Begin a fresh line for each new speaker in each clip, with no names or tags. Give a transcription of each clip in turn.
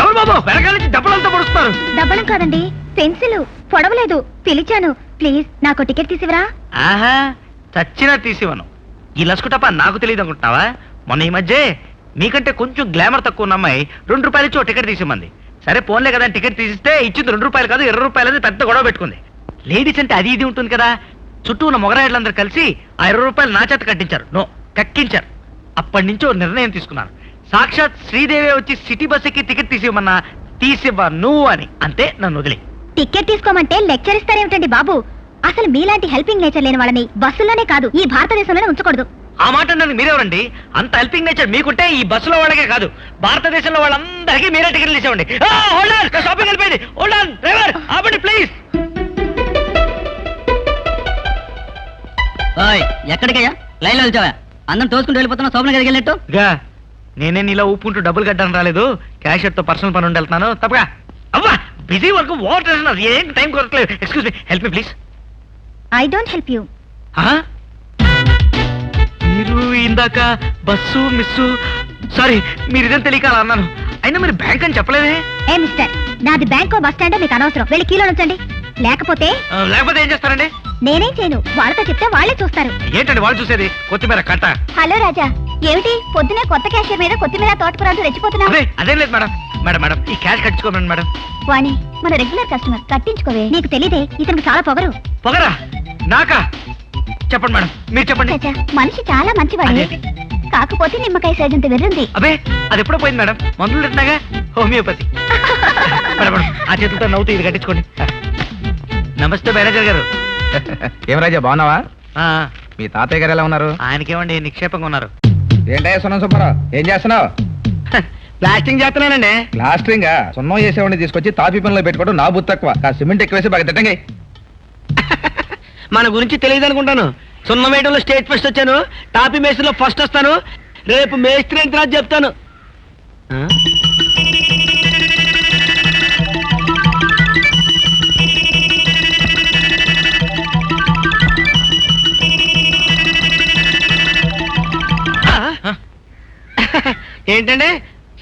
ఎవరు బాబు? వెనకాల నుంచి డబ్బులంతా పొడుస్తున్నారు.
డబ్బలం కాదండి. పెన్సిల్. పొడవలేదు. పిలిచాను. ప్లీజ్ నాకు టికెట్ తీసివరా
ఆహా చచ్చినా తీసివను ఈ లసుకుటప్ప నాకు తెలియదు అనుకుంటున్నావా? మొన్న ఈ మధ్య మీకంటే కొంచెం గ్లామర్ తక్కువ ఉన్న అమ్మాయి రెండు రూపాయలు ఇచ్చి ఓ టికెట్ తీసిమంది సరే పోన్లే కదా టికెట్ తీసిస్తే ఇచ్చింది రెండు రూపాయలు కాదు ఇరవై రూపాయలు అని పెద్ద గొడవ పెట్టుకుంది. లేడీస్ అంటే అది ఇది ఉంటుంది కదా. చుట్టూ ఉన్న మొగరాయిలందరూ కలిసి ఆ ఇరవై రూపాయలు నా చేత కట్టించారు. నో కక్కించారు. అప్పటి నుంచి నిర్ణయం తీసుకున్నాను సాక్షాత్ శ్రీదేవి వచ్చి సిటీ బస్ ఎక్కి టికెట్ తీసివ్వమన్నా తీసివ్వను అని. అంతే నన్ను వదిలే.
టికెట్ తీసుకోమంటే లెక్చర్ ఇస్తారేమిటండి బాబు? అసలు మీలాంటి హెల్పింగ్ నేచర్ లేని వాళ్ళని బస్సుల్లోనే కాదు ఈ భారతదేశంలోనే ఉంచకూడదు.
ఆ మాట అన్నది మీరెవరండి? అంత హెల్పింగ్ నేచర్ మీకుంటే ఈ బస్సులో వాళ్ళకే కాదు భారతదేశంలో వాళ్ళందరికీ మీరే టికెట్లు ఇచ్చేవండి షాపింగ్ వెళ్ళిపోయింది. డ్రైవర్ ఆపండి ప్లీజ్
ఓయ్ ఎక్కడికయ్యా? లైన్లో నిల్చోవా అందరం తోసుకుంటూ వెళ్ళిపోతున్నా శోభన గదికి వెళ్ళినట్టు?
గా నేనే నీలా ఊపుకుంటూ డబ్బులు కట్టడం రాలేదు. క్యాషియర్తో పర్సనల్ పని ఉండి వెళ్తున్నాను. తప్పగా. అవ్వా బిజీ వర్క్ వాట్ ఏం time కొరట్లేదు excuse me help me please
I don't help you
మీరు ఇందాక బస్సు మిస్సు సారీ మీరు ఇదని తెలియక అలా అన్నాను. అయినా మీరు బ్యాంక్ అని చెప్పలేదే?
ఏ మిస్టర్ నాది బ్యాంకో బస్ స్టాండ్ మీకు అనవసరం. వెళ్ళి కీలో ఉంచండి లేకపోతే
లేకపోతే ఏం చేస్తారండి?
నేనేం చేయను. వాళ్ళతో చెప్తే వాళ్ళే చూస్తారు.
ఏంటండి వాళ్ళు చూసేది? కొత్తిమీర కట్ట.
హలో రాజా ఏమిటి? పొద్దునే కొత్త క్యాషియర్ మీద కొత్తిమీర తోటకూరంటూ రెచ్చిపోతున్నావు.
అదే అదేం లేదు మేడం. మేడం మేడం ఈ క్యాష్ కట్టించుకోమండి మేడం.
వాణి మన రెగ్యులర్ కస్టమర్ కట్టించుకోవే. నీకు తెలియదే ఇతనికి చాలా పొగరు.
పొగరా? నాకా? చెప్పండి మేడం మీరు చెప్పండి.
రాజా మనిషి చాలా మంచివాడే.
అదేంటి?
కాకపోతే నిమ్మకాయ సైజంత వెర్రుంది.
అబే అది ఎప్పుడో పోయింది మేడం. మందులు తింటున్నాగా? హోమియోపతి. మేడం మేడం, ఆ చేతులతో నవ్వుతూ ఇది కట్టించుకోండి. నమస్తే మేనేజర్ గారు.
ఏం రాజా బాగున్నావా?
ఆ,
మీ తాతయ్య గారు ఎలా ఉన్నారు?
ఆయనకేమండి నిక్షేపంగా ఉన్నారు.
ఏంటయ్యా సున్నం సుబ్బారావు ఏం చేస్తున్నావు?
ప్లాస్టింగ్ చేస్తున్నానండి.
ప్లాస్టరింగ్ సున్నం చేసేవాడిని తీసుకొచ్చి తాపి పనిలో పెట్టుకోవడం నా బుద్ధి తక్కువ. ఆ సిమెంట్ ఎక్కువేసి బాగా తిట్టండి.
మన గురించి తెలియదు అనుకుంటాను. సున్న వేయడంలో స్టేట్ ఫస్ట్ వచ్చాను. టాపీ మేస్త్రిలో ఫస్ట్ వస్తాను. రేపు మేస్త్రి తర్వాత చెప్తాను. ఏంటండి?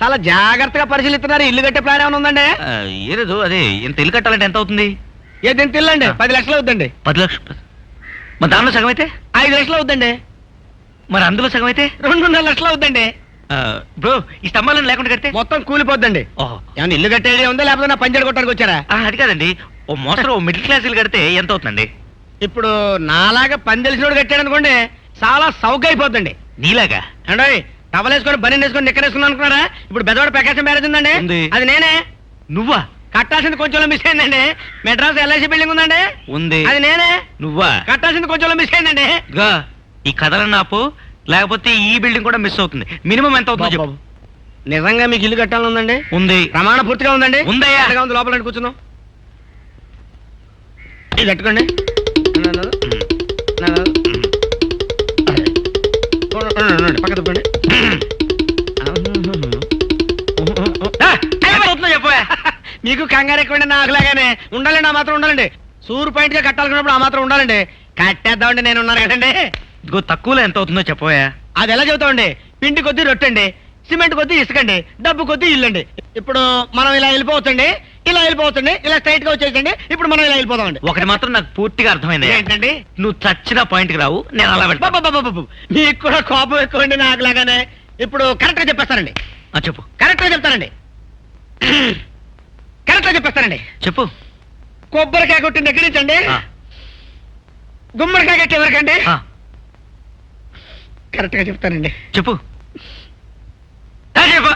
చాలా జాగ్రత్తగా పరిశీలిస్తున్నారు. ఇల్లు కట్టే ప్లాన్ ఏమైనా ఉందండి?
ఆ, ఏలేదు అదే ఇంత ఇల్లు కట్టాలంటే ఎంత అవుతుంది?
ఏదైనా తిల్లండి పది లక్షలు అవుతుందండి.
పది లక్షలు మరి దానిలో సగం అయితే?
ఐదు లక్షలు అవుతుందండి.
మరి అందులో సగం అయితే?
రెండున్నర లక్షలు అవుతుందండి.
బ్రో ఈ స్తంభాలను లేకుండా కడితే?
మొత్తం కూలిపోద్దండి.
ఓహో.
ఏమన్నా ఇల్లు కట్టేది ఉందా? లేకపోతే నా పంచడి కొట్టడానికి వచ్చారా?
అది కాదండి. ఓ మోస్తరు ఓ మిడిల్ క్లాస్ ఇల్లు కడితే ఎంత అవుతుందండి?
ఇప్పుడు నాలాగా పని తెలిసినోడు కట్టాడు అనుకోండి చాలా సౌక అయిపోద్దండి.
నీలాగా?
అంటే టవల్ వేసుకొని బని వేసుకొని నిక్కరేసుకుని అనుకున్నారా ఇప్పుడు బెదవాడ ప్రకాశం మ్యారేజ్ ఉందండి
ఉంది.
అది నేనే
నువ్వా
కట్టాల్సింది కొంచెం మిస్ అయిందండి మెడ్రాస్ ఎల్ఐసి బిల్డింగ్ ఉందండి
ఉంది
అది నేనే
నువ్వా
కట్టాల్సింది కొంచెం మిస్ అయిందండి
గా ఈ కథలను ఆపు లేకపోతే ఈ బిల్డింగ్ కూడా మిస్ అవుతుంది మినిమం ఎంత అవుతుందో చెప్పు
నిజంగా మీకు ఇల్లు కట్టాలని ఉందండి
ఉంది
ప్రమాణ పూర్తిగా ఉందండి
ఉందయ్యా.
ఎంతగా ఉంది లోపల రండి కూర్చుందాం ఇది కట్టుకోండి ఉండండి, ఉండండి, పక్క తప్పండి మీకు కంగారు ఎక్కువండి నాకులాగానే ఉండాలండి ఆ మాత్రం ఉండాలండి. సూరు పాయింట్గా కట్టాలనుకున్నప్పుడు ఆ మాత్రం ఉండాలండి. కట్టేద్దామండి నేను ఉన్నాను కదండి.
ఇదిగో తక్కువలో ఎంత అవుతుందో చెప్పవా
అది ఎలా చెబుతామండి? పిండి కొద్దీ రొట్టండి సిమెంట్ కొద్దీ ఇసుకండి డబ్బు కొద్దీ ఇల్లండి. ఇప్పుడు మనం ఇలా వెళ్ళిపోవచ్చండి. ఇలా వెళ్ళిపోవచ్చండి ఇలా స్ట్రైట్గా వచ్చేసండి ఇప్పుడు మనం ఇలా వెళ్ళిపోదామండి.
ఒకటి మాత్రం నాకు పూర్తిగా అర్థమైంది.
ఏంటండి?
నువ్వు చచ్చిన పాయింట్కి రావు నేను అలా వెళ్తా.
బాబాబాబాబు, మీకు కూడా కోపం ఎక్కువ అండి నాకు లాగానే ఇప్పుడు కరెక్ట్గా చెప్పేస్తానండి.
చెప్పు.
కరెక్ట్గా చెప్తానండి. కరెక్ట్గా చెప్పేస్తానండి.
చెప్పు.
కొబ్బరికాయ కొట్టిన దగ్గర నుంచి అండి
ఆ,
గుమ్మడికాయ కట్టే వరకండి
ఆ,
కరెక్ట్గా చెప్తానండి.
చెప్పు. ఆ, చెప్పు.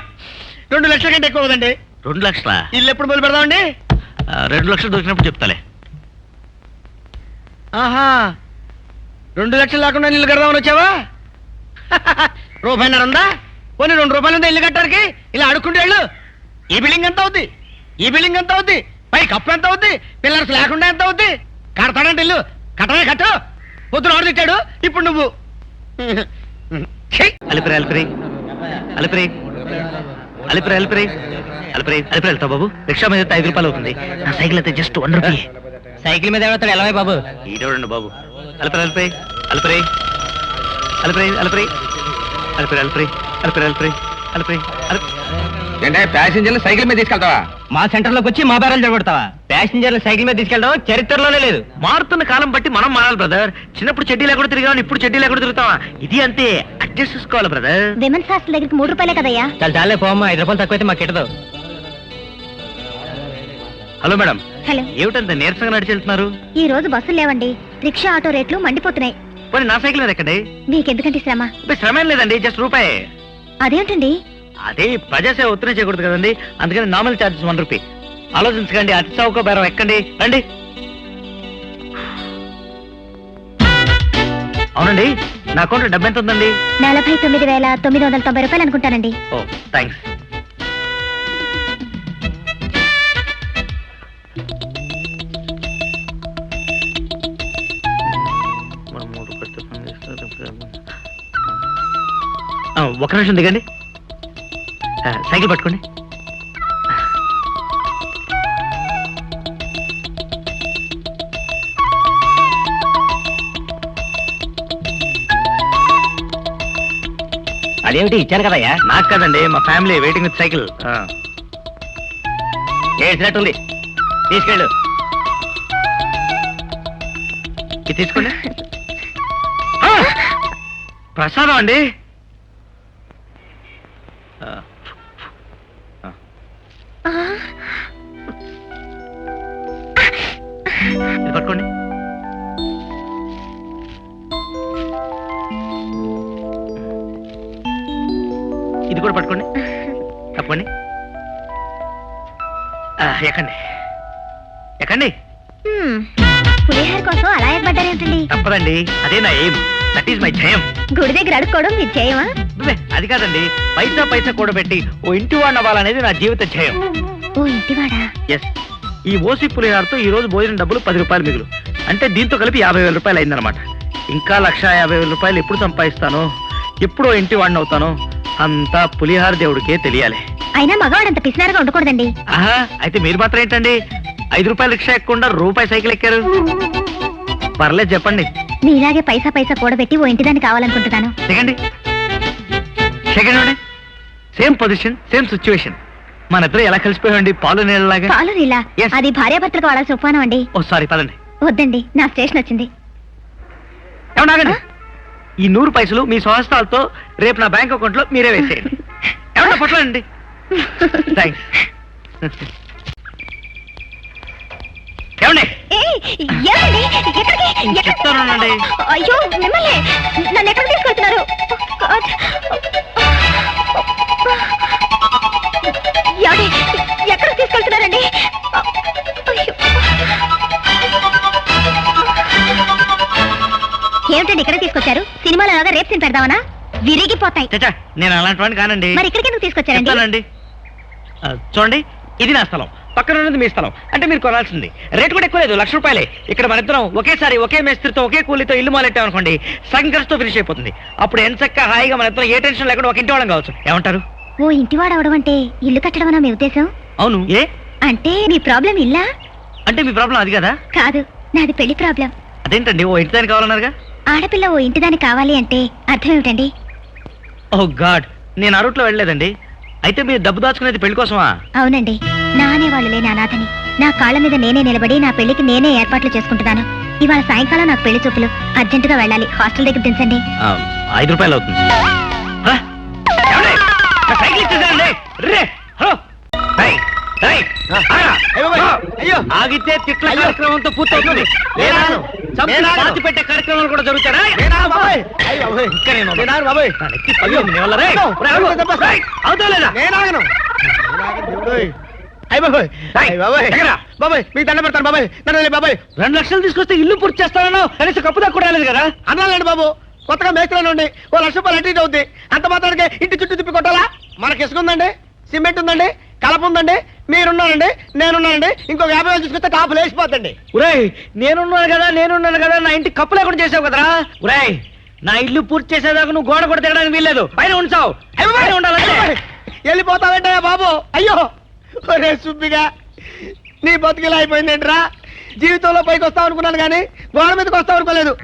రెండు లక్షల కంటే ఎక్కువ అవుదండి
రెండు లక్షల?
ఇల్లు ఎప్పుడు మొదలు పెడదామండి?
రెండు లక్షలు దొరికినప్పుడు చెప్తాలే.
ఆహా రెండు లక్షలు లేకుండా ఇల్లు కడదామని వచ్చావా? రూపాయిన్నర ఉందా పోనీ రెండు రూపాయలు ఉందా ఇల్లు కట్టడానికి ఇలా అడుక్కుంటే వెళ్ళు. ఈ బిల్డింగ్ ఎంత అవుద్ది? ఈ బిల్డింగ్ ఎంత అవుద్ది? పై కప్పు ఎంత అవుద్ది? పిల్లర్స్ లేకుండా ఎంత అవుద్ది? కడతాడంటే ఇల్లు కట్టనే కట్టు. పొద్దున ఆడు తిట్టాడు ఇప్పుడు నువ్వు!
అలిపిరి అలిపిరి. అలిపిరి. అలిపిరి అలిపిరి. అలిపిరి అలిపిరి వెళ్తావు బాబు. రిక్షా మీద అయితే ఐదు రూపాయలు అవుతుంది. నా సైకిల్ అయితే జస్ట్ వన్ రూపీ
సైకిల్ మీద ఎవడతాడు ఎలా బాబు.
ఈడోడండి బాబు? అల్పరి అల్పరి అల్పరి. అల్పరి. అల్పరి అల్పరి. అల్పరి అల్పరి. అల్పరి అల్పరి. అల్పరి.
ఏంటే ప్యాసింజర్లు సైకిల్ మీద తీసుకెళ్తావా?
మా సెంటర్లోకి వచ్చి మా బేరాలు జరగొడతావా ప్యాసింజర్లు సైకిల్ మీద తీసుకెళ్ళడం చరిత్రలోనే లేదు.
మారుతున్న కాలం బట్టి మనం మారాలి బ్రదర్ చిన్నప్పుడు చెడ్డీ లేకుండా తిరిగాం ఇప్పుడు చెడ్డీ లేకుండా తిరుగుతావా? ఇది అంతే. అడ్జస్ట్ చేసుకోవాలి బ్రదర్
విమెన్స్ హాస్టల్ దగ్గరికి మూడు రూపాయలే కదయ్యా.
చాలా చాలే పోమ్మా. ఐదు రూపాయలు తక్కువైతే మాకు కిట్టదు.
Hello madam.
హలో.
ఏమిటంత నీరసంగా నడిచి వెళ్తున్నారు?
ఈ రోజు బస్సులు లేవండి. రిక్షా ఆటో రేట్లు మండిపోతున్నాయి.
పోనీ నా సైకిల్ మీద ఎక్కండి.
మీకెందుకంటే శ్రమ?
శ్రమ ఏం లేదండి జస్ట్ రూపాయి.
అదేంటండి?
అదే ప్రజాసేవ ఉత్తరం చేయకూడదు కదండి. అందుకని నార్మల్ ఛార్జెస్ వన్ రూపీ ఆలోచించకండి అతి చౌక బేరం ఎక్కండి. రండి. అవునండి నా అకౌంట్ డబ్బు ఎంత ఉందండి?
నలభై తొమ్మిది వేల తొమ్మిది వందల తొంభై రూపాయలు అనుకుంటానండి.
ఓ థ్యాంక్స్ ఒక నిమిషం దిగండి. సైకిల్ పట్టుకోండి.
అదేమిటి ఇచ్చాను కదయ్యా?
నాకు కదండి మా ఫ్యామిలీ వెయిటింగ్ విత్ సైకిల్.
చేసినట్టుంది తీసుకెళ్ళు.
ఇది తీసుకోండి! ప్రసాదం అండి. ఇది పట్టుకోండి. ఇది కూడా పట్టుకోండి. తప్పండి ఎక్కండి. ఎక్కండి.
పులిహోర కోసం అలా ఏర్పడ్డారేంటండి
తప్పదండి. అదే నా ఎయిమ్. దట్ ఈస్ మై జయం
గుడి దగ్గర అడుక్కోవడం మీ చేయమా
అబ్బే, అది కాదండి. పైసా పైసా కూడబెట్టి ఓ ఇంటి వాడిని అవ్వాలనేది నా జీవిత జయం
ఓ ఇంటివాడా
ఎస్ ఈ ఓసి పులిహారతో ఈ రోజు భోజనం డబ్బులు పది రూపాయలు మిగులు. అంటే దీంతో కలిపి యాభై వేల రూపాయలు అయిందనమాట ఇంకా లక్ష యాభై వేల రూపాయలు ఎప్పుడు సంపాదిస్తానో ఎప్పుడో ఇంటి వాడిని అవుతానో అంతా పులిహార దేవుడికే తెలియాలి.
అయినా మగవాడంత పిసినారుగా ఉండకూడదండి.
ఆహా అయితే మీరు మాత్రం ఏంటండి? ఐదు రూపాయల రిక్షా ఎక్కకుండా రూపాయి సైకిల్ ఎక్కారు? పర్లేదు చెప్పండి.
మీలాగే పైసా పైసా కూడబెట్టి ఓ ఇంటిదాన్ని కావాలనుకుంటున్నాను.
సెకండ్ అండి సేమ్ పొజిషన్ సేమ్ సిచ్యువేషన్ మన ఇద్దరు ఎలా కలిసిపోయామండి? పాలు నీళ్ళలాగా?
పాలు నీలా
Yes.
అది భార్యాభర్తలకు వాడాల్సిన ఉపమానం అండి.
ఓ సారీ పదండి.
వద్దండి నా స్టేషన్ వచ్చింది.
ఏమన్నా ఆగండి. ఈ నూరు పైసలు మీ స్వహస్తాలతో రేపు నా బ్యాంక్ అకౌంట్లో మీరే వేసేయండి. ఏమన్నా పట్లండి థ్యాంక్స్ ఏమండి? చెప్తానండి.
అయ్యో మిమ్మల్ని నన్ను ఎక్కడికి తీసుకెళ్తున్నారు? ఎక్కడికి తీసుకెళ్తున్నారండి. ఏమిటండి ఇక్కడ తీసుకొచ్చారు? సినిమాలో లాగా రేప్ సీన్ పెడదామనా? విరిగిపోతాయి.
నేను అలాంటి వాడిని కానండి.
మరి ఇక్కడికి ఎందుకు తీసుకొచ్చారండి?
చూడండి ఇది నా స్థలం. పక్కన ఉన్నది మీ స్థలం. అంటే మీరు కొనాల్సింది. రేటు కూడా ఎక్కువ లేదు లక్ష రూపాయలే. ఇక్కడ మన ఇద్దరం ఒకేసారి ఒకే మేస్త్రితో ఒకే కూలీతో ఇల్లు మొదలెట్టామనుకోండి సగం ఖర్చుతో ఫినిష్ అయిపోతుంది. అప్పుడు ఎంచక్క హాయిగా మన ఇద్దరం ఏ టెన్షన్ లేకుండా ఒక ఇంటి వాళ్ళం కావచ్చు. ఏమంటారు?
ఓ ఇంటివాడు అవడం అంటే ఇల్లు కట్టడమనా మీ ఉద్దేశం?
అవును. ఏ?
అంటే మీ ప్రాబ్లం ఇల్లా?
అంటే మీ ప్రాబ్లం అది కదా?
కాదు నాది పెళ్ళి ప్రాబ్లం.
అదేంటండి? ఓ ఇంటి దానికి కావాలన్నారుగా?
ఆడపిల్ల ఓ ఇంటిదాని కావాలి అంటే అర్థం ఏమిటండి
ఓ గాడ్ నేను ఆ రూట్లో వెళ్ళలేదండి. అయితే మీరు డబ్బు దాచుకునేది పెళ్ళి కోసమా?
అవునండి. నానే వాళ్ళు లేని అనాథని నా కాళ్ళ మీద నేనే నిలబడి నా పెళ్ళికి నేనే ఏర్పాట్లు చేసుకుంటున్నాను. ఇవాళ సాయంకాలం నాకు పెళ్ళి చూపులు. అర్జెంటుగా వెళ్ళాలి. హాస్టల్ దగ్గర దించండి.
ఐదు రూపాయలు అవుతుంది. ఆగితే తిట్ల కార్యక్రమంతో పెట్టే కార్యక్రమాలు కూడా జరుగుతారా అవుతా లేదా?
అయ్య బాబాయ్. అయ్య బాబాయ్.
ఎక్కడా?
బాబాయ్ మీకు దండ పెడతాను బాబాయ్. బాబాయ్.
రెండు లక్షలు తీసుకొస్తే ఇల్లు పూర్తి చేస్తానన్నావు. కనీసం కప్పు దాకా కూడా రాలేదు కదా.
అన్నాలండి బాబు. కొత్తగా మేస్త్రిలో ఉండి ఓ లక్ష రూపాయలు అటు ఇటు అవుద్ది. అంత మాత్రానికి ఇంటి చుట్టూ తిప్పి కొట్టాలా? మనకి ఇసుక ఉందండి సిమెంట్ ఉందండి కలప ఉందండి మీరున్నారండి నేనున్నానండి ఇంకొక యాభై వేలు తీసుకొస్తే టాపు లేచిపోతండి
ఉరేయ్ నేనున్నాను కదా నేనున్నాను కదా నా ఇంటి కప్పు లేకుండా చేసావు కదరా? ఉరేయ్ నా ఇల్లు పూర్తి చేసేదాకా నువ్వు గోడ కూడా తిరగడానికి వీల్లేదు. పైన ఉంచావు. పైన ఉండాలంటే.
వెళ్ళిపోతావేంటయ్యా బాబు? అయ్యో. ఒరే సుబ్బిగా నీ బతుకిలా అయిపోయిందేంట్రా? జీవితంలో పైకి వస్తావు అనుకున్నాను కానీ గోడ మీదకి వస్తావు అనుకోలేదు